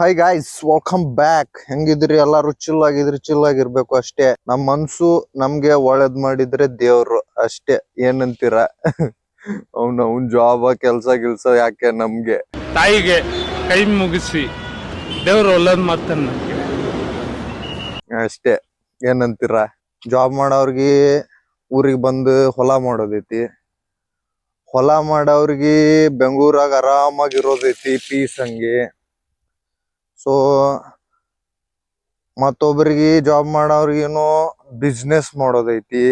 Hi guys welcome back ಹೆಂಗಿದ್ರಿ? ಎಲ್ಲಾರು chill ಆಗಿದ್ರಿ chill ಆಗಿರ್ಬೇಕು ಅಷ್ಟೇ. ನಮ್ ಮನ್ಸು ನಮ್ಗೆ ಒಳ್ಳೇದ್ ಮಾಡಿದ್ರೆ ದೇವ್ರು ಅಷ್ಟೇ. ಏನಂತೀರ? ಅವ್ನ ಅವ್ನ್ ಜಾಬ್ ಕೆಲ್ಸ ಗಿಲ್ಸ ಯಾಕೆ ನಮ್ಗೆ? ತಾಯಿಗೆ ಕೈ ಮುಗಿಸಿ ದೇವ್ರು ಒಳ್ಳೇದ್ ಮಾಡ್ತಾನೆ ನಮ್ಗೆ. ಅಷ್ಟೇ. ಏನಂತೀರ? ಜಾಬ್ ಮಾಡೋರ್ಗಿ ಊರಿಗೆ ಬಂದು ಹೊಲ ಮಾಡೋದೈತಿ. ಹೊಲ ಮಾಡೋರ್ಗಿ ಬೆಂಗಳೂರಾಗ ಆರಾಮಾಗಿರೋದೈತಿ ಪೀಸ್ ಹಂಗೆ. ಸೊ ಮತ್ತೊಬ್ರಿಗೆ ಜಾಬ್ ಮಾಡೋರ್ಗೇನು ಬಿಸ್ನೆಸ್ ಮಾಡೋದೈತಿ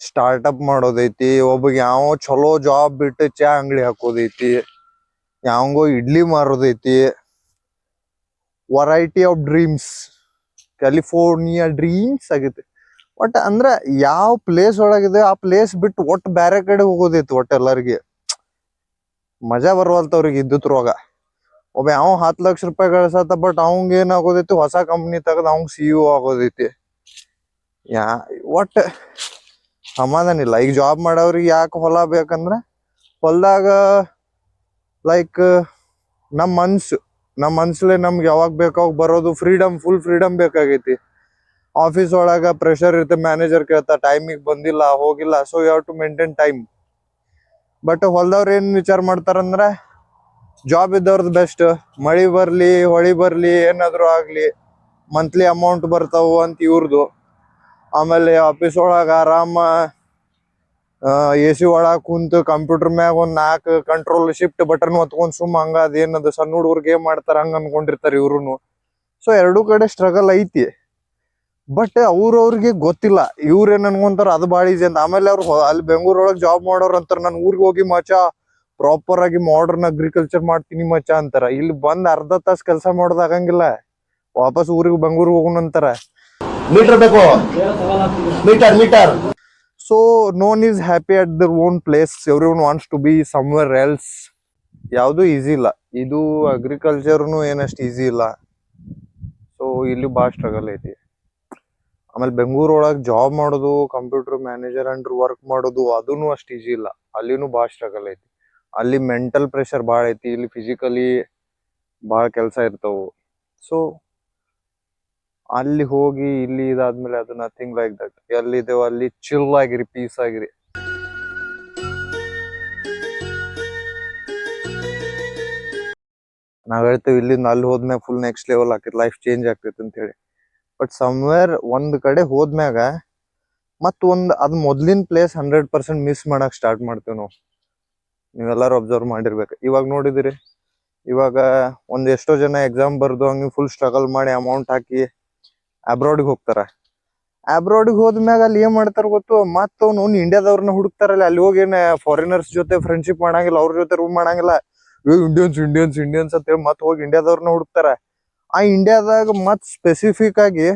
ಸ್ಟಾರ್ಟಪ್ ಮಾಡೋದೈತಿ, ಒಬ್ಬಗೆ ಯಾವ ಚಲೋ ಜಾಬ್ ಬಿಟ್ಟು ಚಾ ಅಂಗಡಿ ಹಾಕೋದೈತಿ, ಯಾವಂಗೋ idli ಮಾರೋದೈತಿ. Variety of dreams California dreams ಆಗೈತಿ. ಒಟ್ ಅಂದ್ರ ಯಾವ ಪ್ಲೇಸ್ ಒಳಗಿದೆ, ಆ ಪ್ಲೇಸ್ ಬಿಟ್ಟು ಒಟ್ಟು ಬೇರೆ ಕಡೆ ಹೋಗೋದೈತಿ ಒಟ್ಟು ಎಲ್ಲರಿಗೆ ಮಜಾ ಬರವಲ್ತವ್ರಿಗೆ ಇದ್ದುತ್ರೊಳಗ ಒಬ್ಬ ಯಾವ ಹತ್ತ್ ಲಕ್ಷ ರೂಪಾಯಿ ಗಳಿಸತ್ತ ಬಟ್ ಅವಂಗ ಏನ್ ಆಗೋದೈತಿ ಹೊಸ ಕಂಪ್ನಿ ತೆಗ್ದು ಅವಂಗ ಸಿ ಇ ಆಗೋದೈತಿ. ಯಾ ಒಟ್ ಸಮಾಧಾನ ಇಲ್ಲ. ಈಗ ಜಾಬ್ ಮಾಡೋರಿಗೆ ಯಾಕೆ ಹೊಲ ಬೇಕಂದ್ರ, ಹೊಲ್ದಾಗ ಲೈಕ್ ನಮ್ಮ ಮನ್ಸು ನಮ್ಮ ಮನ್ಸಲ್ಲೇ ನಮ್ಗೆ ಯಾವಾಗ ಬೇಕಾವಾಗ ಬರೋದು ಫ್ರೀಡಮ್ ಫುಲ್ ಫ್ರೀಡಮ್ ಬೇಕಾಗೈತಿ. ಆಫೀಸ್ ಒಳಗ ಪ್ರೆಷರ್ ಇರುತ್ತೆ ಮ್ಯಾನೇಜರ್ ಕೇಳ್ತಾ ಟೈಮಿಗೆ ಬಂದಿಲ್ಲ, ಹೋಗಿಲ್ಲ so you have to maintain time but ಹೊಲ್ದವ್ರು ಏನ್ ವಿಚಾರ ಮಾಡ್ತಾರಂದ್ರ ಜಾಬ್ ಇದ್ದವ್ರದ್ದು ಬೆಸ್ಟ್ ಮಳಿ ಬರ್ಲಿ, ಹೊಳಿ ಬರ್ಲಿ, ಏನಾದ್ರು ಆಗ್ಲಿ ಮಂತ್ಲಿ ಅಮೌಂಟ್ ಬರ್ತಾವು ಅಂತ ಇವ್ರದು. ಆಮೇಲೆ ಆಫೀಸ್ ಒಳಗ ಆರಾಮ ಎ ಸಿ ಒಳಗ ಕುಂತು ಕಂಪ್ಯೂಟರ್ ಮ್ಯಾಗ ಒಂದ್ ನಾಲ್ಕು ಕಂಟ್ರೋಲ್ ಶಿಫ್ಟ್ ಬಟನ್ ಒತ್ಕೊಂಡ್ ಸುಮ್ಮ ಹಂಗ ಅದೇನದು ಸಣ್ಣ ಹುಡುಗರ್ಗೆ ಏನ್ ಮಾಡ್ತಾರ ಹಂಗ ಅನ್ಕೊಂಡಿರ್ತಾರೆ ಇವ್ರುನು. ಸೊ ಎರಡೂ ಕಡೆ ಸ್ಟ್ರಗಲ್ ಐತಿ. ಬಟ್ ಅವ್ರವ್ರಿಗೆ ಗೊತ್ತಿಲ್ಲ. ಇವ್ರ ಏನ್ ಅನ್ಕೊಂತಾರ, ಅದು ಬಾಳ ಈಜಿ ಅಂತ ಆಮೇಲೆ ಅವ್ರು ಅಲ್ಲಿ ಬೆಂಗಳೂರೊಳಗ್ ಜಾಬ್ ಮಾಡೋರು ಅಂತಾರ, ನಾನು ಊರಿಗೆ ಹೋಗಿ ಮಚ ಪ್ರಾಪರ್ ಆಗಿ ಮಾಡರ್ನ್ ಅಗ್ರಿಕಲ್ಚರ್ ಮಾಡ್ತೀನಿ ಮಚ್ಚ ಅಂತಾರ. ಇಲ್ಲಿ ಬಂದ್ ಅರ್ಧ ತಾಸ್ ಕೆಲಸ ಮಾಡೋದ್ ಆಗಂಗಿಲ್ಲ. ವಾಪಸ್ ಊರಿಗೆ ಬೆಂಗಳೂರಿಗೆ ಹೋಗೋಣ ಅಂತಾರ. ಮೀಟರ್ ಬೇಕು. Meter meter so no one is happy at their own place everyone wants to be somewhere else ಯಾವುದು ಈಸಿ ಇಲ್ಲ. ಇದು ಅಗ್ರಿಕಲ್ಚರ್ನು ಏನಷ್ಟು ಈಸಿ ಇಲ್ಲ. ಸೊ ಇಲ್ಲಿ ಭಾಳ ಸ್ಟ್ರಗಲ್ ಐತಿ. ಆಮೇಲೆ ಬೆಂಗಳೂರು ಒಳಗೆ ಜಾಬ್ ಮಾಡೋದು ಕಂಪ್ಯೂಟರ್ ಮ್ಯಾನೇಜರ್ ಅಂಡ್ ವರ್ಕ್ ಮಾಡೋದು ಅದೂ ಅಷ್ಟು ಈಸಿ ಇಲ್ಲ. ಅಲ್ಲಿನೂ ಭಾಳ ಸ್ಟ್ರಗಲ್ ಐತಿ. ಅಲ್ಲಿ ಮೆಂಟಲ್ ಪ್ರೆಷರ್ ಭಾಳ ಐತಿ, ಇಲ್ಲಿ ಫಿಸಿಕಲಿ ಭಾಳ ಕೆಲಸ ಇರ್ತವು. ಸೊ ಅಲ್ಲಿ ಹೋಗಿ ಇಲ್ಲಿ ಇದಾದ್ಮೇಲೆ ಅದು ನಥಿಂಗ್ ಲೈಕ್ ದಟ್ ಎಲ್ಲಿದ್ದೇವೆ ಅಲ್ಲಿ ಚಿಲ್ ಆಗಿರಿ ಪೀಸ್ ಆಗಿರಿ. ನಾವ್ ಹೇಳ್ತೇವೆ ಇಲ್ಲಿಂದ ಅಲ್ಲಿ ಹೋದ್ಮ್ಯಾಗ ಫುಲ್ ನೆಕ್ಸ್ಟ್ ಲೆವೆಲ್ ಆಕೈತಿ ಲೈಫ್ ಚೇಂಜ್ ಆಗ್ತೈತಿ ಅಂತ ಹೇಳಿ ಬಟ್ ಸಮ್ವೇರ್ ಒಂದ್ ಕಡೆ ಹೋದ್ಮ್ಯಾಗ ಮತ್ ಒಂದ್ ಅದ್ ಮೊದ್ಲಿನ ಪ್ಲೇಸ್ ಹಂಡ್ರೆಡ್ ಪರ್ಸೆಂಟ್ ಮಿಸ್ ಮಾಡಕ್ ಸ್ಟಾರ್ಟ್ ಮಾಡ್ತೇವೆ ನಾವು. ನೀವೆಲ್ಲಾರು ಅಬ್ಸರ್ವ್ ಮಾಡಿರ್ಬೇಕು. ಇವಾಗ ನೋಡಿದಿರಿ, ಇವಾಗ ಒಂದ್ ಎಷ್ಟೋ ಜನ ಎಕ್ಸಾಮ್ ಬರ್ದು ಹಂಗೆ ಫುಲ್ ಸ್ಟ್ರಗಲ್ ಮಾಡಿ ಅಮೌಂಟ್ ಹಾಕಿ ಅಬ್ರಾಡ್ಗೆ ಹೋಗ್ತಾರ. ಅಬ್ರಾಡ್ಗೆ ಹೋದ್ಮ್ಯಾಗ ಅಲ್ಲಿ ಏನ್ ಮಾಡ್ತಾರ ಗೊತ್ತು? ಮತ್ತ ಅವ್ನು ಇಂಡಿಯಾದವ್ರನ್ನ ಹುಡುಕ್ತಾರಲ್ಲ, ಅಲ್ಲಿ ಹೋಗಿ ಏನ ಫಾರಿನರ್ಸ್ ಜೊತೆ ಫ್ರೆಂಡ್ಶಿಪ್ ಮಾಡಂಗಿಲ್ಲ, ಅವ್ರ ಜೊತೆ ರೂಮ್ ಮಾಡಂಗಿಲ್ಲ. ಇಂಡಿಯನ್ಸ್ ಇಂಡಿಯನ್ಸ್ ಇಂಡಿಯನ್ಸ್ ಅಂತ ಹೇಳಿ ಮತ್ತೆ ಹೋಗಿ ಇಂಡಿಯಾದವ್ರನ್ನ ಹುಡುಕ್ತಾರ. ಆ ಇಂಡಿಯಾದಾಗ ಮತ್ ಸ್ಪೆಸಿಫಿಕ್ ಆಗಿ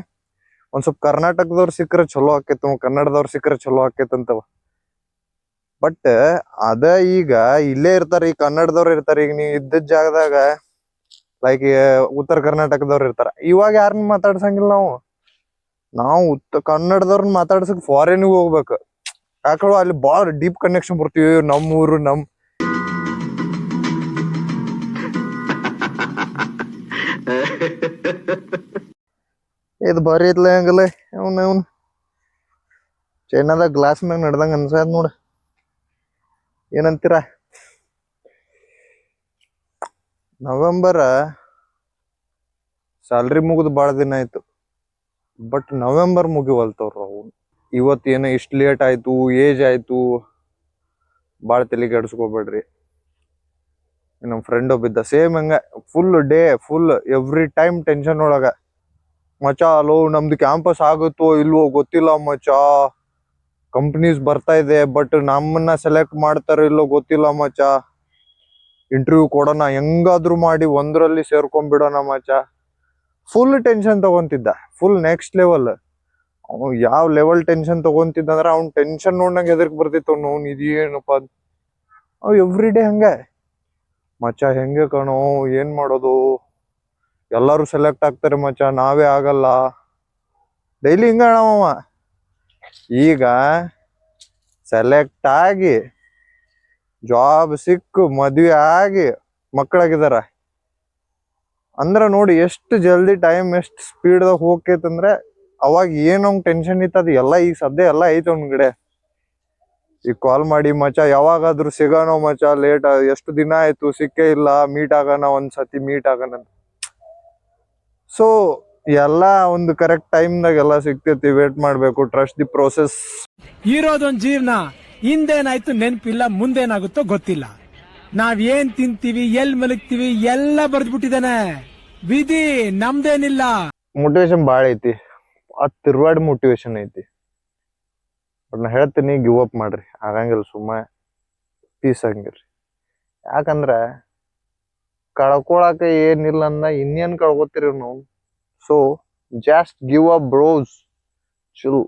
ಒಂದ್ ಸ್ವಲ್ಪ ಕರ್ನಾಟಕದವ್ರು ಸಿಕ್ಕರೆ ಚಲೋ ಆಕೇತ ಕನ್ನಡದವ್ರು ಸಿಕ್ಕರೆ ಚಲೋ ಆಕೇತಂತವ ಬಟ್ ಅದ ಈಗ ಇಲ್ಲೇ ಇರ್ತಾರ ಈ ಕನ್ನಡದವ್ರು ಇರ್ತಾರ ಈಗ ನೀವು ಇದ್ದ ಜಾಗದಾಗ ಲೈಕ್ ಉತ್ತರ ಕರ್ನಾಟಕದವ್ರು ಇರ್ತಾರ. ಇವಾಗ ಯಾರನ್ನ ಮಾತಾಡ್ಸಂಗಿಲ್ಲ ನಾವು. ನಾವು ಉತ್ತ ಕನ್ನಡದವ್ರನ್ನ ಮಾತಾಡ್ಸಕ್ ಫಾರಿನ್ಗೆ ಹೋಗ್ಬೇಕು. ಯಾಕಳು ಅಲ್ಲಿ ಬಾಳ ಡೀಪ್ ಕನೆಕ್ಷನ್ ಬರ್ತೀವಿ ನಮ್ಮ ಊರು ನಮ್ ಇದು ಬರೀ ಇದ್ಲ ಹಂಗಲ್ಲ ಅವ್ನ ಅವ್ನ ಚೈನಾದಾಗ ಗ್ಲಾಸ್ ಮ್ಯಾಗ ನಡ್ದಂಗ ಅನ್ಸದ್ ನೋಡ. ಏನಂತೀರ? ನವೆಂಬರ್ ಸ್ಯಾಲ್ರಿ ಮುಗಿದು ಭಾಳ ದಿನ ಆಯ್ತು. ಬಟ್ ನವೆಂಬರ್ ಮುಗಿವಲ್ತವ್ರ ಅವು ಇವತ್ತು ಏನೋ ಇಷ್ಟು ಲೇಟ್ ಆಯ್ತು, ಏಜ್ ಆಯ್ತು. ಭಾಳ ತಲೆ ಕೆಡಿಸ್ಕೋಬೇಡ್ರಿ. ನಮ್ಮ ಫ್ರೆಂಡ್ ಒಬ್ಬಿದ್ದ ಸೇಮ್ ಹಂಗ full day full every time tension ಒಳಗ. ಮಚಾ ಅಲೋ ನಮ್ದು ಕ್ಯಾಂಪಸ್ ಆಗುತ್ತೋ ಇಲ್ವೋ ಗೊತ್ತಿಲ್ಲ ಮಚ ಕಂಪ್ನೀಸ್ ಬರ್ತಾ ಇದೆ ಬಟ್ ನಮ್ಮನ್ನ ಸೆಲೆಕ್ಟ್ ಮಾಡ್ತಾರೋ ಇಲ್ಲೋ ಗೊತ್ತಿಲ್ಲ ಮಚ. ಇಂಟರ್ವ್ಯೂ ಕೊಡೋಣ, ಹೆಂಗಾದ್ರೂ ಮಾಡಿ ಒಂದ್ರಲ್ಲಿ ಸೇರ್ಕೊಂಡ್ಬಿಡೋಣ ಮಚ. ಫುಲ್ ಟೆನ್ಷನ್ ತಗೊಂತಿದ್ದ ಫುಲ್ ನೆಕ್ಸ್ಟ್ ಲೆವೆಲ್ ಅವನು ಯಾವ ಲೆವೆಲ್ ಟೆನ್ಷನ್ ತಗೊಂತಿದ್ದ ಅಂದ್ರೆ ಅವ್ನ್ ಟೆನ್ಷನ್ ನೋಡ್ನಂಗೆ ಹೆದರ್ಕ್ ಬರ್ತಿತ್ತು ಅವ್ನು ಅವ್ನು ಇದೇನಪ್ಪ. ಅವ್ ಎವ್ರಿ ಡೇ ಹಂಗೆ. ಮಚ್ಚ ಹೆಂಗೆ ಕಣೋ, ಏನ್ ಮಾಡೋದು? ಎಲ್ಲಾರು ಸೆಲೆಕ್ಟ್ ಆಗ್ತಾರೆ ಮಚ್ಚ ನಾವೇ ಆಗಲ್ಲ. ಡೈಲಿ ಹಿಂಗಣ್ಣ ಈಗ ಸೆಲೆಕ್ಟ್ ಆಗಿ ಜಾಬ್ ಸಿಕ್ಕು, ಮದುವೆ ಆಗಿ ಮಕ್ಕಳಾಗಿದಾರ. ಅಂದ್ರ ನೋಡಿ ಎಷ್ಟು ಜಲ್ದಿ ಟೈಮ್ ಎಷ್ಟು ಸ್ಪೀಡ್ದಾಗ ಹೋಗ್ತೈತಂದ್ರೆ ಅವಾಗ ಏನ್ ಅವ್ನ್ ಟೆನ್ಷನ್ ಇತ್ತು, ಅದು ಎಲ್ಲ ಈಗ ಸದ್ಯ ಎಲ್ಲ ಐತೆ ಒಂದ್ ಕಡೆ. ಈಗ ಕಾಲ್ ಮಾಡಿ ಮಚ, ಯಾವಾಗಾದ್ರೂ ಸಿಗೋಣ ಮಚ ಲೇಟ್ ಎಷ್ಟು ದಿನ ಆಯ್ತು, ಸಿಕ್ಕೇ ಇಲ್ಲ ಮೀಟ್ ಆಗೋಣ, ಒಂದ್ಸತಿ ಮೀಟ್ ಆಗೋಣ ಸೊ ಎಲ್ಲ ಒಂದು ಕರೆಕ್ಟ್ ಟೈಮ್ದಾಗ ಎಲ್ಲ ಸಿಗ್ತೈತಿ. ವೇಟ್ ಮಾಡಬೇಕು. ಟ್ರಸ್ಟ್ ದಿ ಪ್ರೋಸೆಸ್ ಇರೋದೊಂದ್ ಜೀವನ ಹಿಂದೇನಾಯ್ತು ನೆನಪಿಲ್ಲ ಮುಂದೇನಾಗುತ್ತೋ ಗೊತ್ತಿಲ್ಲ. ನಾವ್ ಏನ್ ತಿಂತೀವಿ ಎಲ್ ಮಲಗ್ತೀವಿ ಎಲ್ಲ ಬರ್ದ್ಬಿಟ್ಟಿದಾನೆ. ವಿಧಿ ನಮ್ದೇನಿಲ್ಲ. ಮೋಟಿವೇಶನ್ ಭಾಳ ಐತಿ. ಆ ತಿರ್ವಾಡ್ ಮೋಟಿವೇಶನ್ ಐತಿ. ಬಟ್ ನಾ ಹೇಳ್ತೀನಿ ಗಿವ್ ಅಪ್ ಮಾಡ್ರಿ. ಆಗಂಗಿಲ್ಲ ಸುಮ್ಮ ಪೀಸ್ ಹಂಗಿರ್ರಿ ಯಾಕಂದ್ರ ಕಳ್ಕೊಳಕ ಏನಿಲ್ಲ ಅಂದ ಇನ್ನೇನ್ ಕಳ್ಕೊತೀರಿ ನಾವು? So just give up bros ಚುಲ್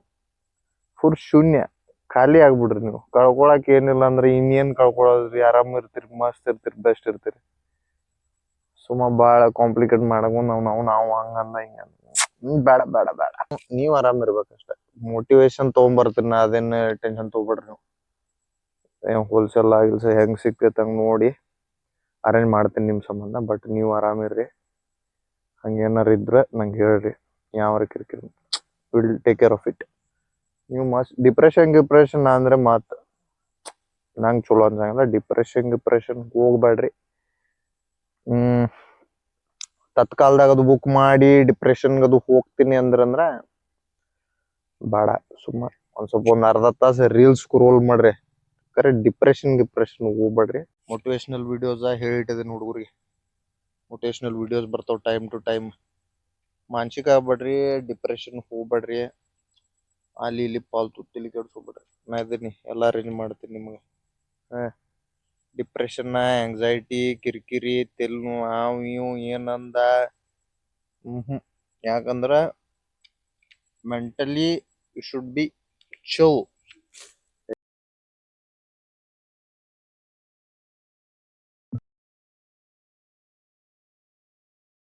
full ಶೂನ್ಯ. ಖಾಲಿ ಆಗ್ಬಿಡ್ರಿ ನೀವು. ಕಳ್ಕೊಳಕ್ ಏನಿಲ್ಲ ಅಂದ್ರೆ ಇನ್ನೇನ್ ಕಳ್ಕೊಳೋದ್ರಿ. ಆರಾಮ್ ಇರ್ತೀರಿ, ಮಸ್ತ್ ಇರ್ತೀರಿ ಬೆಸ್ಟ್ ಇರ್ತೀರಿ. ಸುಮ್ಮ ಭಾಳ ಕಾಂಪ್ಲಿಕೇಟ್ ಮಾಡಕೊಂಡ್ ನಾವು ನಾವು ನಾವು ಹಂಗಂದ ಹಿಂಗ ಬೇಡ ಬೇಡ ಬೇಡ. ನೀವು ಆರಾಮ್ ಇರ್ಬೇಕಷ್ಟೇ. ಮೋಟಿವೇಶನ್ ತಗೊಂಬರ್ತೀನಿ ನಾ ಅದೇನ್ ಟೆನ್ಷನ್ ತಗೋಬೇಡ್ರಿ ನೀವು. ಹೋಲ್ಸೇಲ್ ಆಗಿಲ್ಸ ಹೆಂಗ್ ಸಿಕ್ತೈತೆ ಹಂಗ್ ನೋಡಿ. ಅರೇಂಜ್ ಮಾಡ್ತೀನಿ ನಿಮ್ಮ ಸಂಬಂಧ ಬಟ್ ನೀವು ಆರಾಮಿರ್ರಿ ಹಂಗೇನಾರ ಇದ್ರ ನಂಗೆ ಹೇಳ್ರಿ. ಯಾವ ಕಿರಿಕಿರಿ. Will take care of it ನೀವು ಮಸ್ಟ್ ಡಿಪ್ರೆಷನ್ ಗಿಪ್ರೆಷನ್ ಅಂದ್ರೆ ಮಾತ್ ನಂಗೆ ಚಲೋ ಅನ್ಸಂಗಿಲ್ಲ. ಡಿಪ್ರೆಷನ್ ಗಿಪ್ರೆಷನ್ ಹೋಗ್ಬೇಡ್ರಿ ಹ್ಮ್. ತತ್ಕಾಲದಾಗ ಅದು ಬುಕ್ ಮಾಡಿ ಡಿಪ್ರೆಷನ್ ಅದು ಹೋಗ್ತೀನಿ ಅಂದ್ರಂದ್ರ ಬೇಡ. ಸುಮ್ಮ ಒಂದ್ ಸ್ವಲ್ಪ ಒಂದ್ ಅರ್ಧ ತಾಸು ರೀಲ್ಸ್ ಸ್ಕ್ರೋಲ್ ಮಾಡ್ರಿ. ಕರೆ ಡಿಪ್ರೆಷನ್ ಗಿಪ್ರೆಷನ್ ಹೋಗ್ಬೇಡ್ರಿ ಮೋಟಿವೇಶನಲ್ ವಿಡಿಯೋಸ್ ಹೇಳಿಟ್ಟಿದ್ದೀನಿ ಹುಡುಗರಿಗೆ. ಮೋಟಿವೇಶನಲ್ ವಿಡಿಯೋಸ್ ಬರ್ತಾವ ಟೈಮ್ ಟು ಟೈಮ್ ಮಾನಸಿಕ ಆಗ್ಬೇಡ್ರಿ ಡಿಪ್ರೆಷನ್ ಹೋಗ್ಬೇಡ್ರಿ. ಅಲ್ಲಿ ಇಲ್ಲಿ ಪಾಲ್ ತುತ್ತಿಲಿ ಕೆಡ್ಸ್ಕೊಬೇಡ್ರಿ. ನಾ ಇದೀನಿ, ಎಲ್ಲ ಅರೇಂಜ್ ಮಾಡ್ತೀನಿ ನಿಮಗೆ. ಆ ಡಿಪ್ರೆಷನ್ ಆಂಗ್ಸೈಟಿ ಕಿರಿಕಿರಿ, ತೆಲ್ನು, ಹಾವ್ ಇವು ಏನಂದ. ಹ್ಮ್. ಯಾಕಂದ್ರ mentally you should be chill